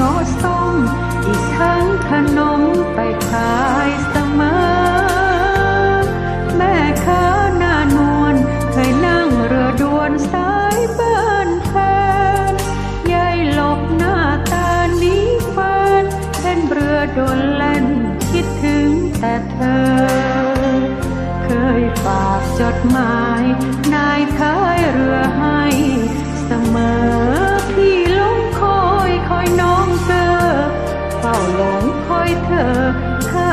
งอส้มอีกทั้งขนมไปขายเสมอ แม่ค้าหน้านวลเคยนั่งเรือดวนสายเบิ้นแทนยายหลบหน้าตานี้ฟานเห็นเรือโดนแล่นคิดถึงแต่เธอ เคยฝากจดหมายใน หลงคอยเธอถ้า